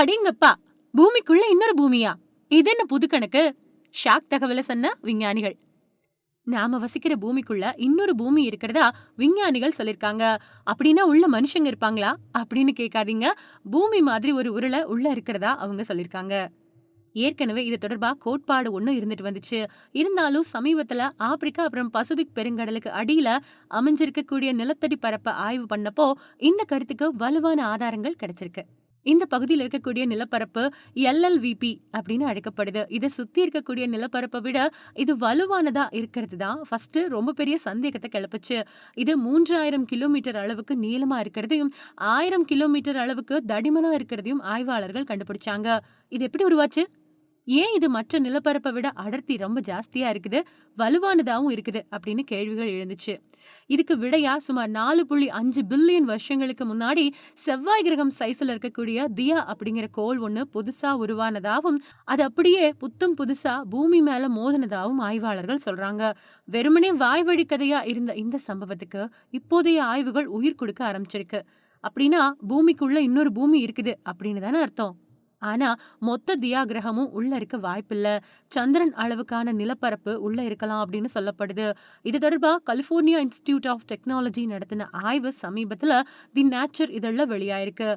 அடிங்கப்பா பூமிக்குள்ள இன்னொரு பூமியா? இது என்ன புது கணக்கு? ஷாக் தகவலை சொன்ன விஞ்ஞானிகள். நாம வசிக்கிற பூமிக்குள்ள இன்னொரு பூமி இருக்கிறதா விஞ்ஞானிகள் சொல்லிருக்காங்க. அப்படின்னா உள்ள மனுஷங்க இருப்பாங்களா? அப்படின்னு கேட்காதீங்க. பூமி மாதிரி ஒரு உருளை உள்ள இருக்கிறதா அவங்க சொல்லிருக்காங்க. ஏற்கனவே இது தொடர்பா கோட்பாடு ஒண்ணு இருந்துட்டு வந்துச்சு. இருந்தாலும் சமீபத்துல ஆப்பிரிக்கா அப்புறம் பசிபிக் பெருங்கடலுக்கு அடியில அமைஞ்சிருக்கக்கூடிய நிலத்தடி பரப்ப ஆய்வு பண்ணப்போ இந்த கருத்துக்கு வலுவான ஆதாரங்கள் கிடைச்சிருக்கு. இந்த பகுதியில் இருக்கக்கூடிய நிலப்பரப்பு எல்எல்விபி அப்படின்னு அழைக்கப்படுது. இதை சுத்தி இருக்கக்கூடிய நிலப்பரப்பை விட இது வலுவானதா இருக்கிறது தான். ஃபர்ஸ்ட் ரொம்ப பெரிய சந்தேகத்தை கிளப்புச்சு. இது மூன்றாயிரம் கிலோமீட்டர் அளவுக்கு நீளமா இருக்கிறதையும் ஆயிரம் கிலோமீட்டர் அளவுக்கு தடிமனா இருக்கிறதையும் ஆய்வாளர்கள் கண்டுபிடிச்சாங்க. இது எப்படி உருவாச்சு? ஏன் இது மற்ற நிலப்பரப்பை விட அடர்த்தி ரொம்ப ஜாஸ்தியா இருக்குது? வலுவானதாவும் இருக்குது அப்படின்னு கேள்விகள் எழுந்துச்சு. இதுக்கு விடையா சுமார் நாலு புள்ளி அஞ்சு பில்லியன் வருஷங்களுக்கு முன்னாடி செவ்வாய் கிரகம் சைஸ்ல இருக்கக்கூடிய தியா அப்படிங்கிற கோள் ஒன்று புதுசா உருவானதாகவும் அது அப்படியே புத்தம் புதுசா பூமி மேல மோதினதாகவும் ஆய்வாளர்கள் சொல்றாங்க. வெறுமனே வாய் வழி கதையா இருந்த இந்த சம்பவத்துக்கு இப்போதைய ஆய்வுகள் உயிர் கொடுக்க ஆரம்பிச்சிருக்கு. அப்படின்னா பூமிக்குள்ள இன்னொரு பூமி இருக்குது அப்படின்னு தானே அர்த்தம். ஆனா மொத்த தியா கிரகமும் உள்ள இருக்க வாய்ப்பில்ல. சந்திரன் அளவுக்கான நிலப்பரப்பு உள்ள இருக்கலாம் அப்படின்னு சொல்லப்படுது. இது தொடர்பா கலிபோர்னியா இன்ஸ்டிடியூட் ஆஃப் டெக்னாலஜி நடத்தின ஆய்வு சமீபத்துல தி நேச்சர் இதெல்லாம் வெளியாயிருக்கு.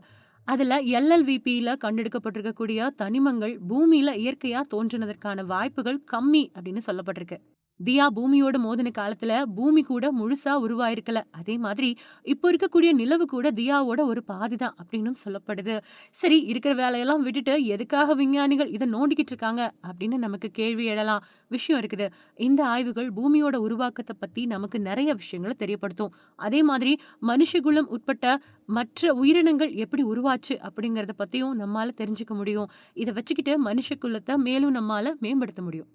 அதுல எல்எல்விபியில் கண்டெடுக்கப்பட்டிருக்கக்கூடிய தனிமங்கள் பூமியில இயற்கையா தோன்றினதற்கான வாய்ப்புகள் கம்மி அப்படின்னு சொல்லப்பட்டிருக்கு. தியா பூமியோட மோதின காலத்துல பூமி கூட முழுசா உருவாயிருக்கல. அதே மாதிரி இப்போ இருக்கக்கூடிய நிலவு கூட தியாவோட ஒரு பாதி தான் அப்படின்னும் சொல்லப்படுது. சரி இருக்கிற வேலையெல்லாம் விட்டுட்டு எதுக்காக விஞ்ஞானிகள் இதை நோண்டிக்கிட்டு இருக்காங்க அப்படின்னு நமக்கு கேள்வி எழலாம். விஷயம் இருக்குது. இந்த ஆய்வுகள் பூமியோட உருவாக்கத்தை பத்தி நமக்கு நிறைய விஷயங்களை தெரியப்படுத்தும். அதே மாதிரி மனுஷகுலம் உட்பட்ட மற்ற உயிரினங்கள் எப்படி உருவாச்சு அப்படிங்கிறத பத்தியும் நம்மால தெரிஞ்சுக்க முடியும். இதை வச்சுக்கிட்டு மனுஷ குலத்தை மேலும் நம்மால மேம்படுத்த முடியும்.